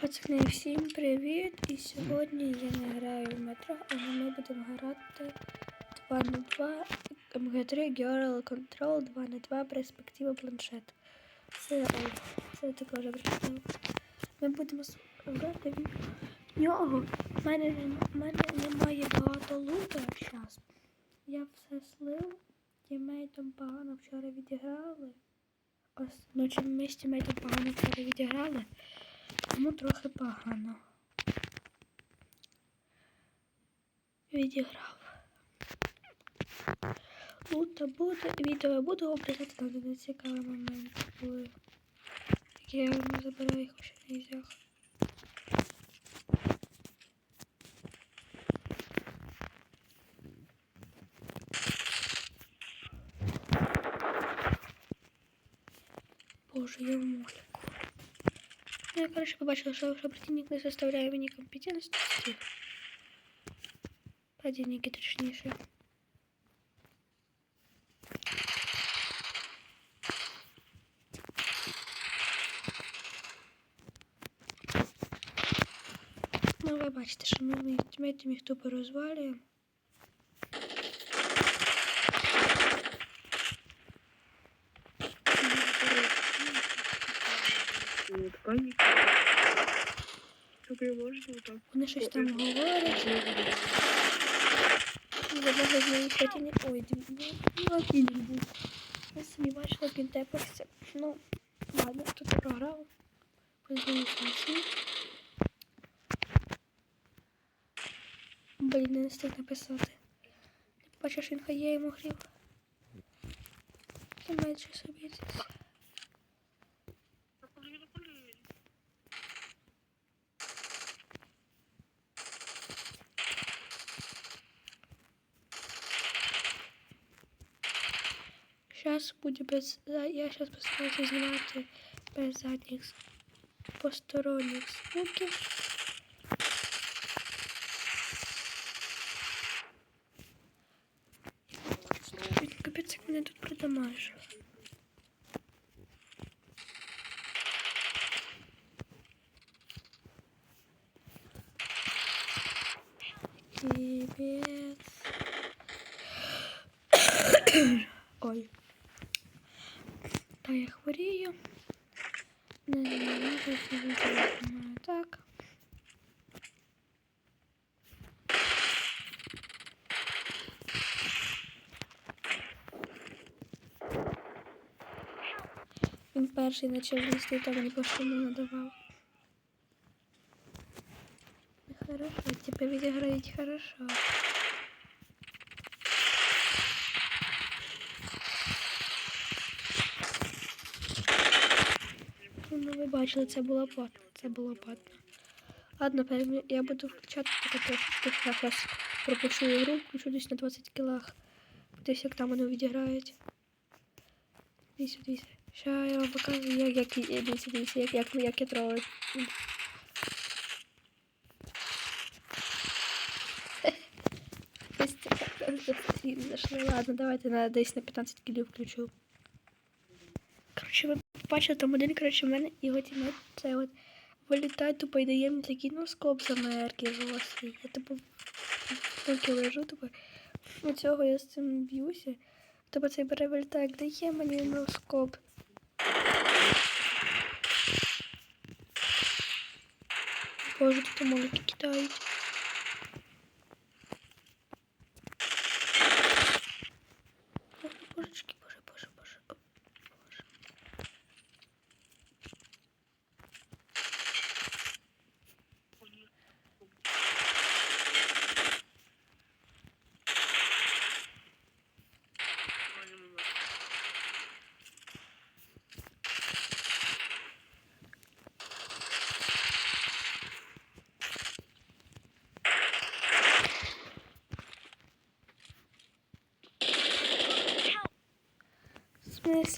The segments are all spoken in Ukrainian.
Пацани, всім привіт! І сьогодні я не граю в метро, але ми будемо грати 2 на 2 МГ3 Girl Control 2 на 2 перспектива планшет. Це, це також перспектива. Ми будемо грати в нього. У мене, мене немає багато лута зараз. Я все слив. Тімейтом погано вчора відіграли. Ось ночі ми з тімейтом погано вчора відіграли. Тому трохи погано. Відіграв. Лута буде. Відео я буду обрізати там де цікаві моменти були. Які я не забираю їх ще не взяв. Боже, я в моліку. Ну, я, короче, побачила, що, що противник не составляє мені компетентності. Противники точніше. Ну, ви бачите, що ми ми тімейтом їх тупо розвалюємо. Паника. Только вот так. Вони щось там говорять. За одного з моїх противників. Ой, ну, був. Я собі бачила, він. Ну, ладно, тут програв. Поздивився всі. Блін, не встиг написати. Ти бачиш, він хай я йому грів. І менше собі десь. Сейчас буде без... Я сейчас постараюся знімати без задніх з- посторонніх звуків. Блін, Капець, як мене тут придамажив. Капець. Ой. Та я хворію. Не знаю, так. Він перший почав лізти, то мені просто не надавав. Хорошо, тебе відіграють хорошо. Ну, ви бачили, це було платно. Це було платно. Ладно, я буду включати таке Я зараз пропишу ігру, включу десь на 20 кілах. Десь як там вони відіграють. Дивіться, дивіться. Ща я вам покажу, як, як, дивіться, дивіться, як, як, як я тролю. Ось це просто зайшли. Ладно, давайте на десь на 15 кілів включу. Коротше, ви бачили, там один, коротше, в мене його тімейт, це от вилітає, тупо і дає мені такий ну скоп за мерки жорсткий. Я тупо тільки лежу, тупо у цього я з цим б'юся. Тупо цей бере вилітає, дає мені ну скоп. Боже, тут молики кидають. Боже, божечки, боже, боже, боже. О, боже.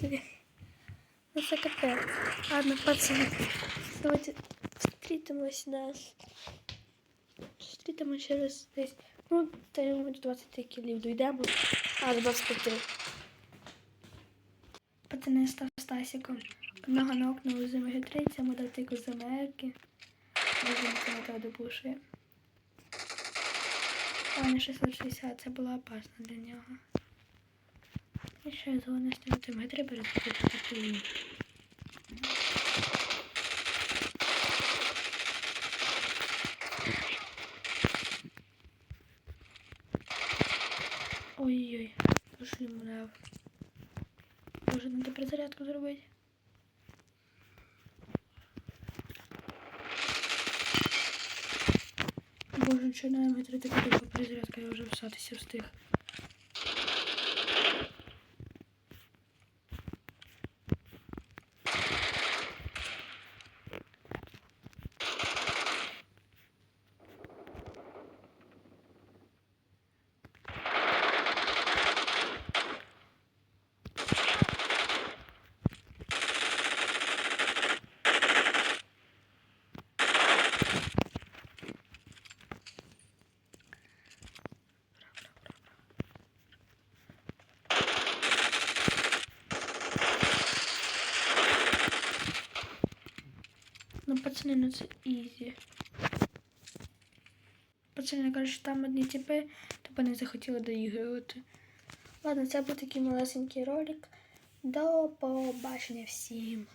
Смысле? Ну це капець. Ладно, пацаны, давайте встретимось на... Встретимось через десь. Ну, та ми до 20 кілів дійдемо. А, до 25. Пацани став Стасіком. Одного нокнули з МГ3, це модатику з Америки. Дуже не допушує. А на 660 це було опасно для нього. І ще зона з нього метри перезакрити таку. Ой-ой, пошли муляв. Може, надо перезарядку зробити? Боже, що на метри така така перезарядка, я вже всатися встиг. Ну, пацани, ну це ізі. Пацани що там одні типи, то не захотіли доігрувати. Ладно, це був такий малесенький ролик. До побачення всім.